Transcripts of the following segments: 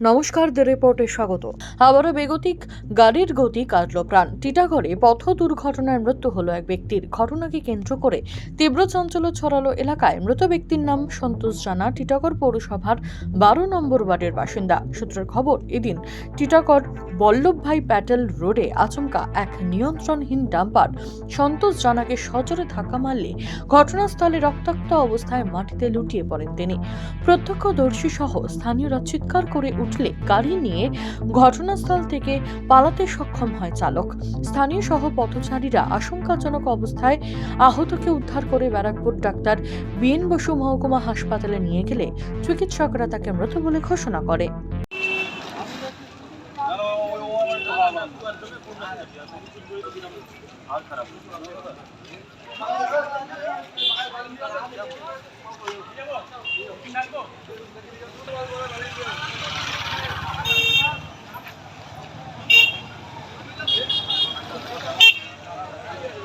নমস্কার, দ্য রিপোর্টে স্বাগত। আবারও বেগতিক গাড়ির গতি কাটল প্রাণ। টিটাগড়ে পথ দুর্ঘটনায় মৃত্যু হলো এক ব্যক্তির। ঘটনাকে কেন্দ্র করে তীব্র চাঞ্চল্য ছড়ালো এলাকায়। মৃত ব্যক্তির নাম সন্তোষ জানা টিটাগড় পৌরসভার বারো নম্বর ওয়ার্ডের বাসিন্দা। সূত্রের খবর, এদিন টিটাগড় বল্লভভাই প্যাটেল রোডে আচমকা এক নিয়ন্ত্রণহীন ডাম্পার সন্তোষ জানাকে সজোরে ধাক্কা মারলে ঘটনাস্থলে রক্তাক্ত অবস্থায় মাটিতে লুটিয়ে পড়েন তিনি। প্রত্যক্ষদর্শী সহ স্থানীয়রা চিৎকার করে উঠলে গাড়ি নিয়ে ঘটনাস্থল থেকে পালাতে সক্ষম হয় চালক। স্থানীয় সহ পথচারীরা আশঙ্কাজনক অবস্থায় আহতকে উদ্ধার করে ব্যারাকপুর ডাক্তার বিএন বসু মহকুমা হাসপাতালে নিয়ে গেলে চিকিৎসকরা তাকে মৃত বলে ঘোষণা করে।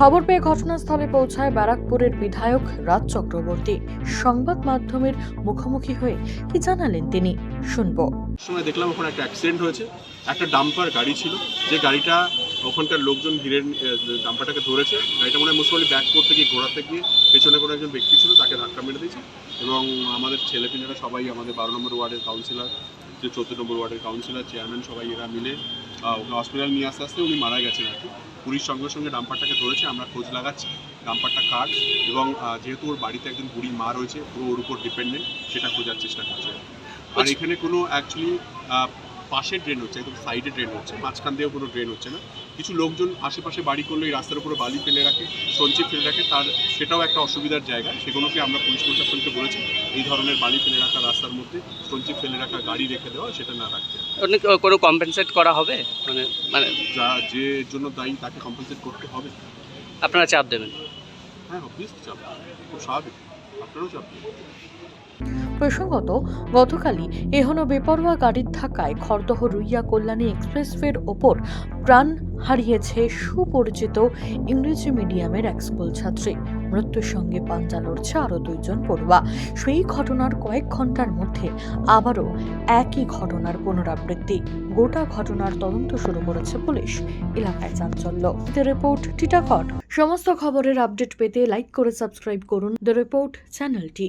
খবর পেয়ে ঘটনাস্থলে পৌঁছায় ব্যারাকপুরের বিধায়ক রাজ চক্রবর্তী। সংবাদ মাধ্যমের মুখোমুখি হয়ে কি জানালেন তিনি? শুনব। সময় দেখলাম ওখানে একটা অ্যাক্সিডেন্ট হয়েছে। একটা ডাম্পার গাড়ি ছিল। যে গাড়িটা ওখানকার লোকজন ঘিরে ডাম্পারটাকে ধরেছে। গাড়িটা মনে হয় মুসলি ব্যাক করতে গিয়ে, ঘোরাতে গিয়ে পেছনে কোনো একজন ব্যক্তি ছিল, তাকে ধাক্কা মেরে দিয়েছে। এবং আমাদের ছেলেপিলেরা সবাই আমাদের বারো নম্বর ওয়ার্ডের কাউন্সিলর যে চোদ্দ নম্বর ওয়ার্ডের কাউন্সিলর চেয়ারম্যান সবাই এরা মিলে ওকে হসপিটাল নিয়ে আসতে আসতে উনি মারা গেছেন আর কি। পুলিশ সঙ্গে সঙ্গে ডাম্পারটাকে ধরেছে আমরা খোঁজ লাগাচ্ছি ডাম্পারটা কার এবং যেহেতু ওর বাড়িতে একজন বুড়ি মা রয়েছে পুরো ওর উপর ডিপেন্ডেন্ট সেটা খোঁজার চেষ্টা করছে। আর এখানে কোনো অ্যাকচুয়ালি পাশে ড্রেন হচ্ছে একদম সাইডে ড্রেন হচ্ছে মাঝখান দিয়েও কোনো ড্রেন হচ্ছে না। কিছু লোকজন আশেপাশে বাড়ি করলে এই রাস্তার উপরে বালি ফেলে রাখে সঞ্চয় ফেলে রাখে তার সেটাও একটা অসুবিধার জায়গা। সেগুলোকে আমরা পুলিশ প্রশাসনকে বলেছি এই ধরনের বালি ফেলে রাখা রাস্তার মধ্যে সঞ্চয় ফেলে রাখা গাড়ি রেখে দেওয়া সেটা না রাখতে ওটা কি কোনো কম্পেনসেট করা হবে? মানে মানে যা যে জন্য দায়ী তাকে কম্পেনসেট করতে হবে। আপনারা চাপ দেবেন? হ্যাঁ অবভিয়াস চাপ খুব স্বাভাবিক। আপনারাও চাপ দেবেন। প্রসঙ্গত, গতকালই এহনো বেপরোয়া গাড়ির ধাক্কায় খড়দহ রুইয়া কল্যাণী এক্সপ্রেসওয়ের ওপর প্রাণ হারিয়েছে সুপরিচিত ইংরেজি মিডিয়ামের এক স্কুল ছাত্রী। মৃত্যুর সঙ্গে পাঞ্জা লড়ছে আরও দুইজন পড়ুয়া। সেই ঘটনার কয়েক ঘণ্টার মধ্যে আবারও একই ঘটনার পুনরাবৃত্তি। গোটা ঘটনার তদন্ত শুরু করেছে পুলিশ এলাকায় চাঞ্চল্য। দ্য রিপোর্ট টিটাকট সমস্ত খবরের আপডেট পেতে লাইক করে সাবস্ক্রাইব করুন। দ্য রিপোর্ট চ্যানেলটি